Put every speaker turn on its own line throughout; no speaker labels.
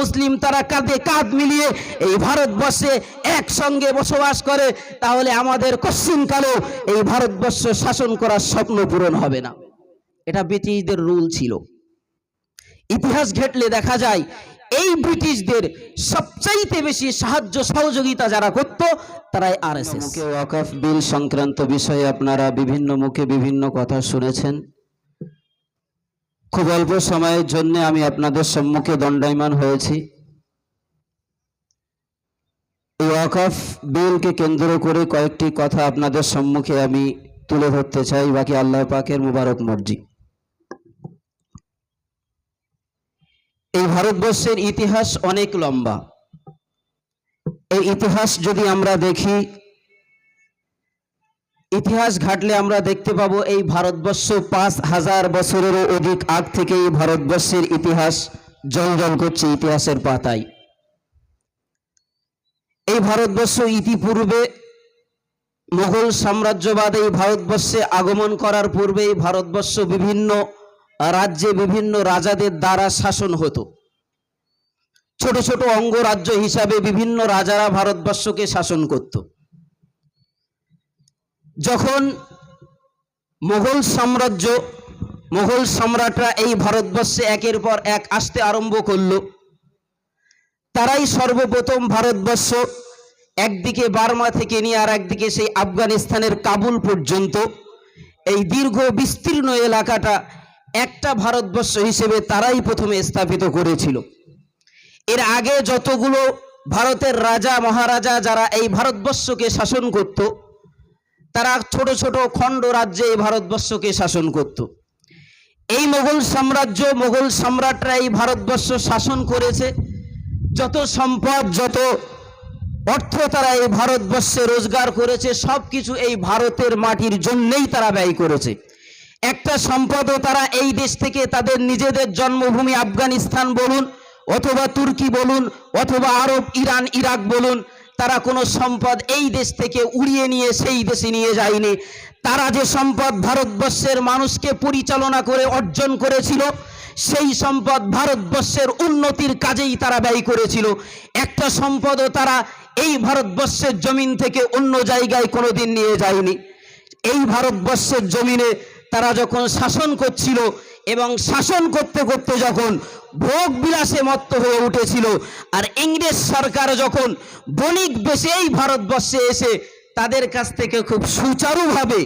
মুসলিম তারা কাঁধে কাঁধ মিলিয়ে এই ভারতবর্ষে একসঙ্গে বসবাস করে তাহলে আমাদের কশ্চিনকালেও এই ভারতবর্ষ শাসন করার স্বপ্ন পূরণ হবে না। এটা ব্রিটিশদের রুল ছিল। ইতিহাস ঘেটলে দেখা যায় এই ব্রিটিশদের সবচাইতে বেশি সাহায্য সহযোগিতা যারা করত তারাই আর এস ওয়াকফ বিল সংক্রান্ত বিষয়ে আপনারা বিভিন্ন মুখে বিভিন্ন কথা শুনেছেন। খুব অল্প সময়ের জন্য আমি আপনাদের সম্মুখে দণ্ডায়মান হয়েছি। এই ওয়াকফ বিলকে কেন্দ্র করে কয়েকটি কথা আপনাদের সম্মুখে আমি তুলে ধরতে চাই, বাকি আল্লাহ পাকের মুবারক মর্জি। এই ভারতবর্ষের ইতিহাস অনেক লম্বা। এই ইতিহাস যদি আমরা দেখি ইতিহাস ঘাটলে আমরা দেখতে পাবো এই ভারতবর্ষ পাঁচ হাজার বছরেরও অধিক আগ থেকে এই ভারতবর্ষের ইতিহাস জল করছে ইতিহাসের পাতায়। এই ভারতবর্ষ ইতিপূর্বে মোগল সাম্রাজ্যবাদ এই ভারতবর্ষে আগমন করার পূর্বে এই ভারতবর্ষ বিভিন্ন রাজ্যে বিভিন্ন রাজাদের দ্বারা শাসন হতো। ছোট ছোট অঙ্গরাজ্য হিসাবে বিভিন্ন রাজারা ভারতবর্ষকে শাসন করত। যখন মোগল সাম্রাজ্য মোগল সম্রাটরা এই ভারতবর্ষে একের পর এক আসতে আরম্ভ করল, তারাই সর্বপ্রথম ভারতবর্ষ একদিকে বার্মা থেকে নিয়ে আর একদিকে সেই আফগানিস্তানের কাবুল পর্যন্ত। এই দীর্ঘ বিস্তীর্ণ এলাকাটা একটা ভারতবর্ষ হিসেবে তারাই প্রথমে স্থাপিত করেছিল। এর আগে যতগুলো ভারতের রাজা, মহারাজা যারা এই ভারতবর্ষকে শাসন করত তারা ছোট ছোট খণ্ড রাজ্যে এই ভারতবর্ষকে শাসন করত। এই মোগল সাম্রাজ্য মোগল সম্রাটরা এই ভারতবর্ষ শাসন করেছে। যত সম্পদ, যত অর্থ তারা এই ভারতবর্ষে রোজগার করেছে সব কিছু এই ভারতের মাটির জন্যেই তারা ব্যয় করেছে। একটা সম্পদও তারা এই দেশ থেকে তাদের নিজেদের জন্মভূমি আফগানিস্তান বলুন, অথবা তুর্কি বলুন, অথবা আরব, ইরান, ইরাক বলুন তারা কোনো সম্পদ এই দেশ থেকে উড়িয়ে নিয়ে, সেই দেশে নিয়ে যায়নি। তারা যে সম্পদ ভারতবর্ষের মানুষকে পরিচালনা করে, অর্জন করেছিল, সেই সম্পদ ভারতবর্ষের উন্নতির কাজেই তারা ব্যয় করেছিল। একটা সম্পদও তারা এই ভারতবর্ষের জমিন থেকে অন্য জায়গায় কোনোদিন নিয়ে যায়নি। এই ভারতবর্ষের জমিনে তারা যখন শাসন করছিল এবং শাসন করতে করতে যখন ভোগ বিলাসে মত্ত হয়ে উঠেছিল, আর ইংরেজ সরকার যখন বণিক বেশে এই ভারতবর্ষে এসে তাদের কাছ থেকে খুব সুচারুভাবে,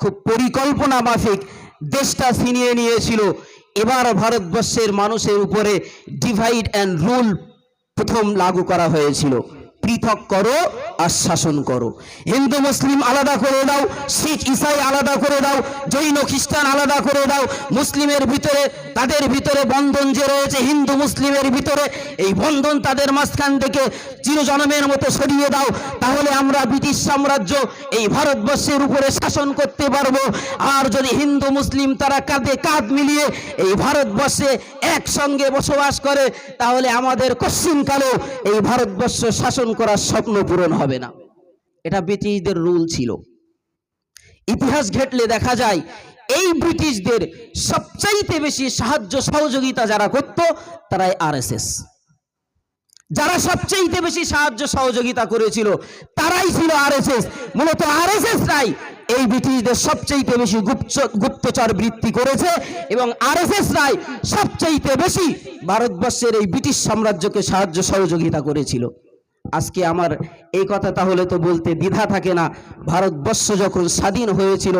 খুব পরিকল্পনা মাফিক দেশটা ছিনিয়ে নিয়েছিল, এবার ভারতবর্ষের মানুষের উপরে ডিভাইড অ্যান্ড রুল প্রথম লাগু করা হয়েছিল। পৃথক করো আর শাসন করো। হিন্দু, মুসলিম আলাদা করে দাও, শিখ, ইসাই আলাদা করে দাও, জৈন, খ্রিস্টান আলাদা করে দাও, মুসলিমের ভিতরে, তাদের ভিতরে বন্ধন যে রয়েছে, হিন্দু, মুসলিমের ভিতরে, এই বন্ধন তাদের মাঝখান থেকে চিরজনমের মতো সরিয়ে দাও। তাহলে আমরা ব্রিটিশ সাম্রাজ্য এই ভারতবর্ষের উপরে শাসন করতে পারব। আর যদি হিন্দু, মুসলিম তারা কাঁধে কাঁধ মিলিয়ে এই ভারতবর্ষে একসঙ্গে বসবাস করে, তাহলে আমাদের কশ্চিনকালেও এই ভারতবর্ষ শাসন করার স্বপ্ন পূরণ হবে না। এটা ব্রিটিশদের রুল ছিল। ইতিহাস ঘেটলে দেখা যায়, এই ব্রিটিশদের সবচাইতে বেশি সাহায্য সহযোগিতা যারা করত, তারাই আরএসএস। যারা সবচেয়ে বেশি সাহায্য সহযোগিতা করেছিল, তারাই ছিল আরএসএস। মূলত আরএসএস রাই এই ব্রিটিশদের সবচেয়ে বেশি গুপ্ত, গুপ্তচর বৃত্তি করেছে এবং আরএসএস রাই সবচেয়ে বেশি ভারতবর্ষের এই ব্রিটিশ সাম্রাজ্যকে সাহায্য সহযোগিতা করেছিল। আজকে আমার এই কথা তাহলে তো বলতে দ্বিধা থাকে না। ভারতবর্ষ যখন স্বাধীন হয়েছিল,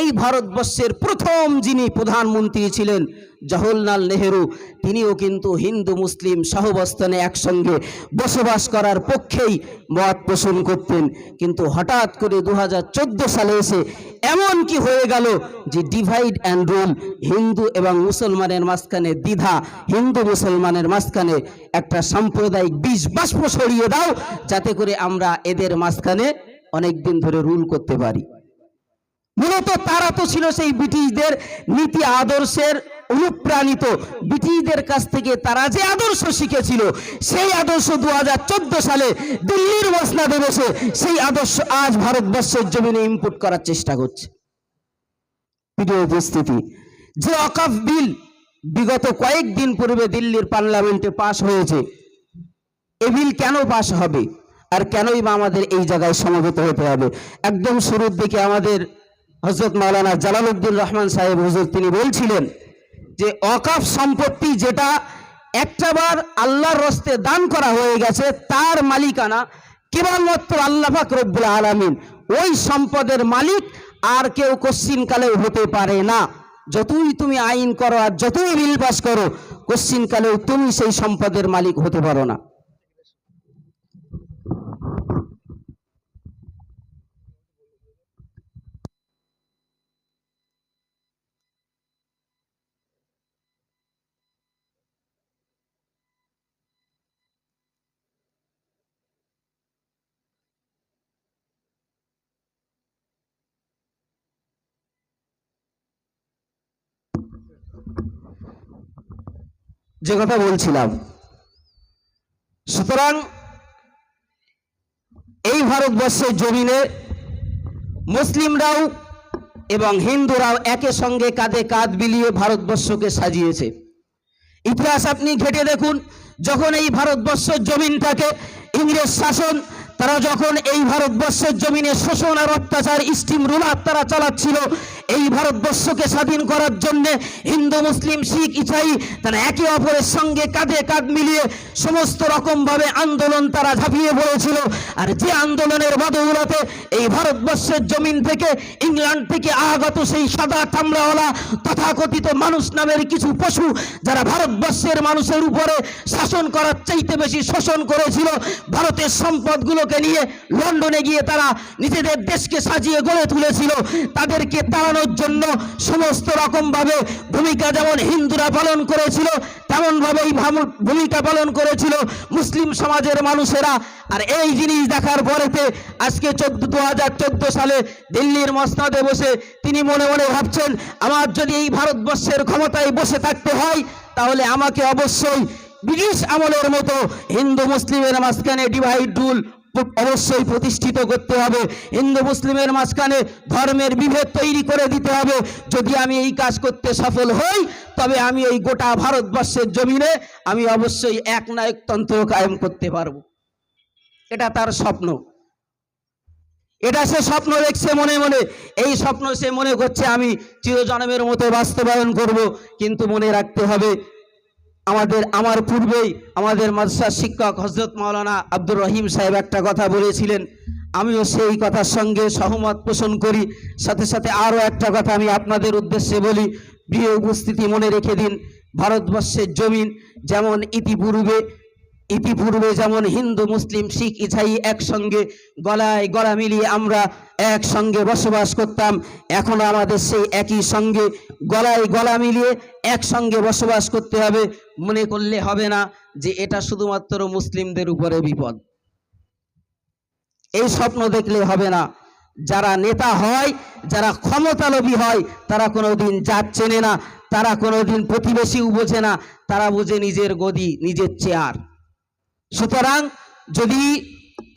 এই ভারতবর্ষের প্রথম যিনি প্রধানমন্ত্রী ছিলেন জওহরলাল নেহেরু, তিনিও কিন্তু হিন্দু, মুসলিম সহবস্থানে একসঙ্গে বসবাস করার পক্ষেই মত পোষণ করতেন। কিন্তু হঠাৎ করে দু হাজার চোদ্দ সালে এসে এমন কি হয়ে গেল যে ডিভাইড অ্যান্ড রুল হিন্দু এবং মুসলমানের মাঝখানে দ্বিধা, হিন্দু মুসলমানের মাঝখানে একটা সাম্প্রদায়িক বিষ বাষ্প সরিয়ে দাও, যাতে করে আমরা এদের মাঝখানে অনেকদিন ধরে রুল করতে পারি। মূলত তারা তো ছিল সেই ব্রিটিশদের নীতি আদর্শের অনুপ্রাণিত ব্রিটিশদের কাছ থেকে তারা যে আদর্শ শিখেছিল, সেই আদর্শ দু হাজার চোদ্দ সালে দিল্লির মসনাদে বসে সেই আদর্শ আজ ভারতবর্ষের জমিনে ইম্পোর্ট করার চেষ্টা করছে। প্রিয় উপস্থিতি, যে অকাফ বিল বিগত কয়েকদিন পূর্বে দিল্লির পার্লামেন্টে পাশ হয়েছে, এ বিল কেন পাশ হবে? আর কেনই বা আমাদের এই জায়গায় সমবেত হতে হবে? একদম শুরুর দিকে আমাদের হজরত মাওলানা জালালউদ্দিন রহমান সাহেব হুজুর তিনি বলছিলেন যে অকাফ সম্পত্তি যেটা একটাবার আল্লাহর রস্তে দান করা হয়ে গেছে, তার মালিকানা কেবলমাত্র আল্লাহ পাক রব্বুল আলামিন। ওই সম্পদের মালিক আর কেউ কশ্চিনকালেও হতে পারে না। যতই তুমি আইন করো আর যতই বিল পাস করো, কশ্চিনকালেও তুমি সেই সম্পদের মালিক হতে পারো না। যে কথা বলছিলাম। সুতরাং এই ভারতবর্ষের জমিনে মুসলিমরাও এবং হিন্দুরাও একের সঙ্গে কাঁধে কাঁধ বিলিয়ে ভারতবর্ষকে সাজিয়েছে। ইতিহাস আপনি ঘেটে দেখুন, যখন এই ভারতবর্ষের জমিনটাকে ইংরেজ শাসন তারা যখন এই ভারতবর্ষের জমিনে শোষণ আর অত্যাচার, স্টিম রুলার তারা চালাচ্ছিল, এই ভারতবর্ষকে স্বাধীন করার জন্য হিন্দু, মুসলিম, শিখ, ইসাই তারা একে অপরের সঙ্গে কাঁধে কাঁধ মিলিয়ে সমস্ত রকমভাবে আন্দোলন তারা ঝাঁপিয়ে পড়েছিল। আর যে আন্দোলনের বদৌলতে এই ভারতবর্ষের জমিন থেকে, ইংল্যান্ড থেকে আগত সেই সাদা চামড়াওয়ালা তথাকথিত মানুষ নামের কিছু পশু যারা ভারতবর্ষের মানুষের উপরে শাসন করার চাইতে বেশি শোষণ করেছিল, ভারতের সম্পদগুলোকে নিয়ে লন্ডনে গিয়ে তারা নিজেদের দেশকে সাজিয়ে গড়ে তুলেছিল। তাদেরকে তাড়ানোর জন্য সমস্ত রকমভাবে ভূমিকা যেমন হিন্দুরা পালন করেছিল, তেমনভাবেই ভাম- ভূমিকা পালন করেছিল মুসলিম সমাজের মানুষেরা। আর এই জিনিস দেখার পরেতে আজকে চোদ্দ দু হাজার চোদ্দ সালে দিল্লির মসনাদে বসে তিনি মনে মনে ভাবছেন, আমার যদি এই ভারতবর্ষের ক্ষমতায় বসে থাকতে হয়, তাহলে আমাকে অবশ্যই ব্রিটিশ আমলের মতো হিন্দু মুসলিমের মাঝখানে ডিভাইড রুল অবশ্যই প্রতিষ্ঠিত করতে হবে। হিন্দু, মুসলিমের মাঝখানে ধর্মের বিভেদ তৈরি করে দিতে হবে। যদি আমি এই কাজ করতে সফল হই, তবে আমি এই গোটা ভারতবর্ষের জমিনে আমি অবশ্যই এক নায়কতন্ত্র কায়েম করতে পারব। এটা তার স্বপ্ন। এটা সে স্বপ্ন দেখছে মনে মনে। এই স্বপ্ন সে মনে করছে, আমি চিরজন্মের মতো বাস্তবায়ন করব। কিন্তু মনে রাখতে হবে আমাদের, আমার পূর্বেই আমাদের মাদ্রাসার শিক্ষক হজরত মাওলানা আব্দুর রহিম সাহেব একটা কথা বলেছিলেন। আমিও সেই কথার সঙ্গে সহমত পোষণ করি। সাথে সাথে আরও একটা কথা আমি আপনাদের উদ্দেশ্যে বলি। প্রিয় উপস্থিতি মনে রেখে দিন, ভারতবর্ষের জমিন যেমন ইতিপূর্বে ইতিপূর্বে যেমন হিন্দু, মুসলিম, শিখ, ইসাই একসঙ্গে গলায় গলা মিলিয়ে আমরা একসঙ্গে বসবাস করতাম, এখন আমাদের সেই একই সঙ্গে গলায় গলা মিলিয়ে একসঙ্গে বসবাস করতে হবে। মনে করলে হবে না যে এটা শুধুমাত্র মুসলিমদের উপরে বিপদ। এই স্বপ্ন দেখলে হবে না। যারা নেতা হয়, যারা ক্ষমতালোভী হয়, তারা কোনোদিন জাত চেনে না, তারা কোনোদিন প্রতিবেশী বোঝে না, তারা বোঝে নিজের গদি, নিজের চেয়ার। সুতরাং যদি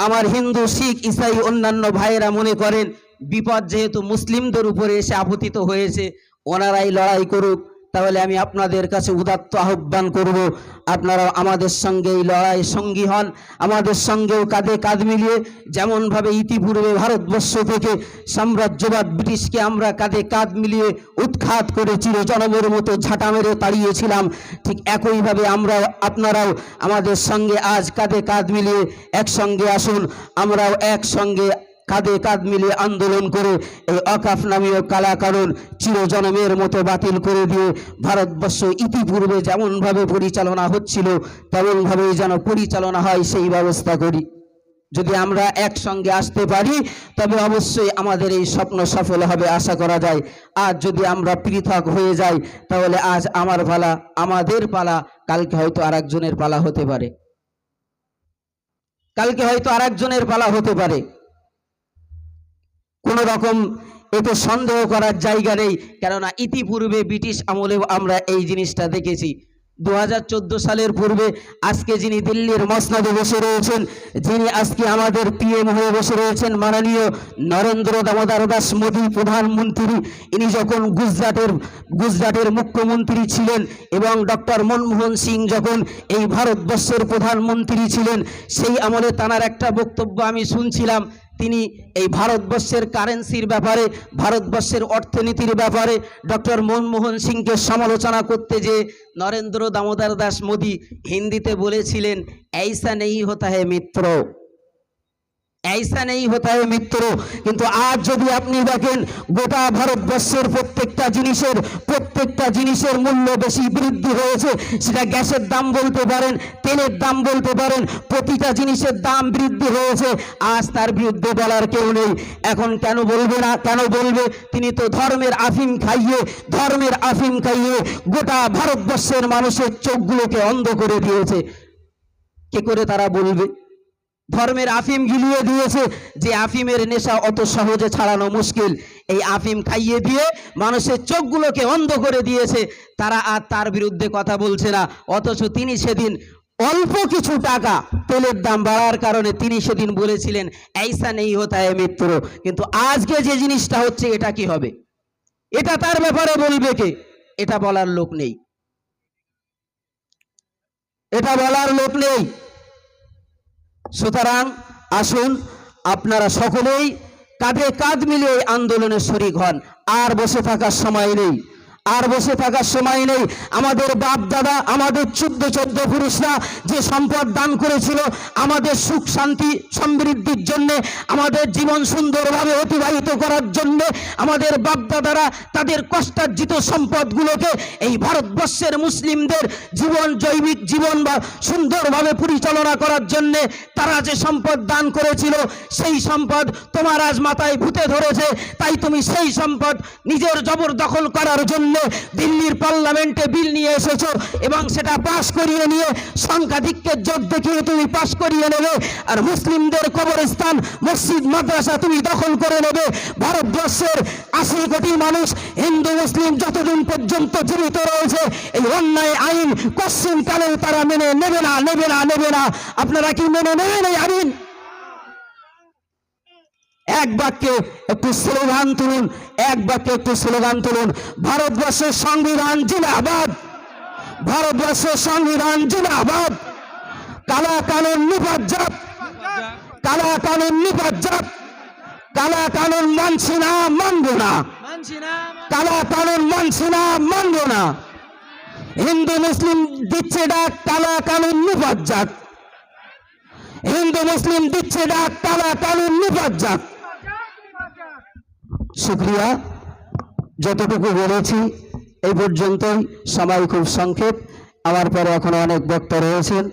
আমার হিন্দু, শিখ, ইসাই, অন্যান্য ভাইয়েরা মনে করেন, বিপদ যেহেতু মুসলিমদের উপরে এসে আপতিত হয়েছে, ওনারাই লড়াই করুক। তাহলে আমি আপনাদের কাছে উদাত্ত আহ্বান করব। আপনারা আমাদের সঙ্গে এই লড়াই সঙ্গী হন। আমাদের সঙ্গেও কাঁধে কাঁধ মিলিয়ে যেমনভাবে ইতিপূর্বে ভারতবর্ষ থেকে সাম্রাজ্যবাদ ব্রিটিশকে আমরা কাঁধে কাঁধ মিলিয়ে উৎখাত করে চিরজনমের মতো ঝাঁটা মেরে তাড়িয়েছিলাম ঠিক একইভাবে আমরা আপনারাও আমাদের সঙ্গে আজ কাঁধে কাঁধ মিলিয়ে একসঙ্গে আসুন। আমরাও একসঙ্গে কাঁধে কাঁধ মিলিয়ে আন্দোলন করে এই অকাফ নামীয় কালাকানুন চিরজনমের মতো বাতিল করে দিয়ে ভারতবর্ষ ইতিপূর্বে যেমনভাবে পরিচালনা হচ্ছিল, তেমনভাবেই যেন পরিচালনা হয় সেই ব্যবস্থা করি। যদি আমরা একসঙ্গে আসতে পারি, তবে অবশ্যই আমাদের এই স্বপ্ন সফল হবে আশা করা যায়। আজ যদি আমরা পৃথক হয়ে যাই, তাহলে আজ আমার পালা, আমাদের পালা, কালকে হয়তো আরেকজনের পালা হতে পারে। কালকে হয়তো আরেকজনের পালা হতে পারে। কোনো রকম এতে সন্দেহ করার জায়গা নেই। কেননা ইতিপূর্বে ব্রিটিশ আমলেও আমরা এই জিনিসটা দেখেছি। দু হাজার চোদ্দ সালের পূর্বে আজকে যিনি দিল্লির মসনাদে বসে রয়েছেন, যিনি আজকে আমাদের পিএম হয়ে বসে রয়েছেন, মাননীয় নরেন্দ্র দামোদর দাস মোদী প্রধানমন্ত্রী, ইনি যখন গুজরাটের গুজরাটের মুখ্যমন্ত্রী ছিলেন এবং ডক্টর মনমোহন সিং যখন এই ভারতবর্ষের প্রধানমন্ত্রী ছিলেন, সেই আমলে তানার একটা বক্তব্য আমি শুনছিলাম তিনি এই ভারতবর্ষের কারেন্সির ব্যাপারে, ভারতবর্ষের অর্থনীতির ব্যাপারে ডক্টর মনমোহন সিংকে সমালোচনা করতে যে নরেন্দ্র দামোদর দাস মোদী হিন্দিতে বলেছিলেন, এইসা নেই হতা হে মিত্র। ऐसा नहीं होता है মিত্র কিন্তু আজ যদি আপনি দেখেন গোটা ভারতবর্ষের প্রত্যেকটা জিনিসের প্রত্যেকটা জিনিসের মূল্য বেশি বৃদ্ধি হয়েছে সেটা গ্যাসের দাম বলতে পারেন তেলের দাম বলতে পারেন প্রতিটা জিনিসের দাম বৃদ্ধি হয়েছে আজ তার বিরুদ্ধে বলার কেউ নেই এখন কেন বলবে না কেন বলবে তিনি তো ধর্মের আফিম খাইয়ে ধর্মের আফিম খাইয়ে গোটা ভারতবর্ষের মানুষের চোখগুলোকে অন্ধ করে দিয়েছে কে করে তারা বলবে ধর্মের আফিম গিলিয়ে দিয়েছে। যে আফিমের নেশা অত সহজে ছাড়ানো মুশকিল। এই আফিম খাইয়ে দিয়ে মানুষের চোখগুলোকে অন্ধ করে দিয়েছে। তারা আর তার বিরুদ্ধে কথা বলছে না। অথচ তিনি সেদিন অল্প কিছু টাকা তেলের দাম বাড়ার কারণে তিনি সেদিন বলেছিলেন, এইসা নেই হতা এ মিত্র কিন্তু আজকে যে জিনিসটা হচ্ছে, এটা কি হবে? এটা তার ব্যাপারে বলবে কে? এটা বলার লোক নেই। এটা বলার লোক নেই। সুতরাং আসুন আপনারা সকলেই কাঁধে কাঁধ মিলিয়ে এই আন্দোলনে শরিক হন, আর বসে থাকার সময় নেই। আর বসে থাকার সময় নেই। আমাদের বাপ দাদা আমাদের চোদ্দ চোদ্দ পুরুষরা যে সম্পদ দান করেছিল, আমাদের সুখ শান্তি সমৃদ্ধির জন্য, আমাদের জীবন সুন্দরভাবে অতিবাহিত করার জন্য, আমাদের বাপ দাদারা তাদের কষ্টার্জিত সম্পদগুলোকে এই ভারতবর্ষের মুসলিমদের জীবন জৈবিক জীবন বা সুন্দরভাবে পরিচালনা করার জন্য তারা যে সম্পদ দান করেছিল, সেই সম্পদ তোমার আজ মাথায় ভূতে ধরেছে। তাই তুমি সেই সম্পদ নিজের জবরদখল করার জন্য দিল্লির পার্লামেন্টে বিল নিয়ে এসেছ এবং সেটা পাশ করিয়ে নিয়ে সংখ্যাধিক্যের জোট দেখিয়ে তুমি পাশ করিয়ে নেবে। আর মুসলিমদের কবরস্থান, মসজিদ, মাদ্রাসা তুমি দখল করে নেবে। ভারতবর্ষের আশি কোটি মানুষ হিন্দু, মুসলিম যতদিন পর্যন্ত জীবিত রয়েছে, এই অন্যায় আইন পশ্চিম কালেও তারা মেনে নেবে না নেবে না নেবে না। আপনারা কি মেনে নেবেন এই আইন? এক বাক্যে একটু স্লোগান তুলুন, এক বাক্যে একটু স্লোগান তুলুন। ভারতবর্ষের সংবিধান জিন্দাবাদ। ভারতবর্ষের সংবিধান জিন্দাবাদ। কালা কানুন নিপাজ্জাত কালা কানুন নিপাজ্জাত কালা কানুন মানছি না, মানবো না। কালা কানুন মানছি না, মানবো না। হিন্দু, মুসলিম দিচ্ছে ডাক, কালা কানুন নিপাজ্জাত হিন্দু, মুসলিম দিচ্ছে ডাক, কালা কানুন নিপাজ্জাত শুক্রিয়া। যতটুকু বলেছি এই পর্যন্তই। সময় খুব সংক্ষেপ। আমার পরে এখনও অনেক বক্তা রয়েছেন।